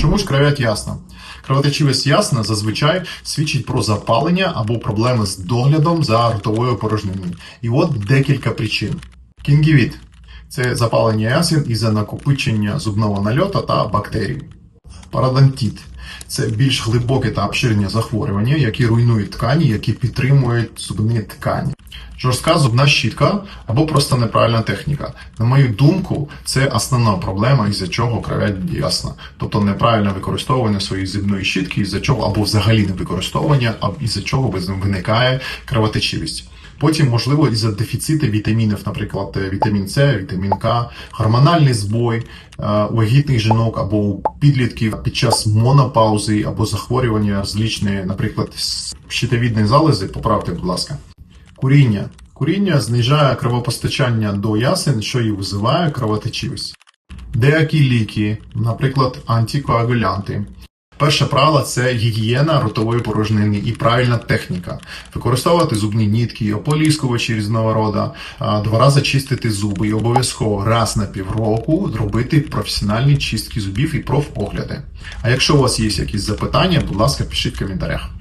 Чому ж кров'ять ясна? Кровотечивість ясна зазвичай свідчить про запалення або проблеми з доглядом за ротовою порожниною. І от декілька причин. Кінгівіт це запалення ясен із-за накопичення зубного нальота та бактерій. Парадонтит це більш глибоке та обширне захворювання, які руйнують ткані, які підтримують зубні ткані. Жорстка зубна щітка або просто неправильна техніка. На мою думку, це основна проблема, із-за чого кров'ять ясна. Тобто неправильне використовування своєї зубної щітки, із-за чого або взагалі не використовування, із-за чого виникає кровотечивість. Потім, можливо, із-за дефіциту вітамінів, наприклад, е, вітамін С, вітамін К, гормональний збой е, у вагітних жінок або у підлітків під час монопаузи або захворювання розлічні, наприклад, щитовідні залози, поправте, будь ласка. Куріння. Куріння знижає кровопостачання до ясен, що і визиває кровотечивість. Деякі ліки, наприклад, антикоагулянти. Перше правило це гігієна ротової порожнини і правильна техніка. Використовувати зубні нітки, ополіскувачі різного рода, два рази чистити зуби і обов'язково раз на півроку робити професіональні чистки зубів і профогляди. А якщо у вас є якісь запитання, будь ласка, пишіть в коментарях.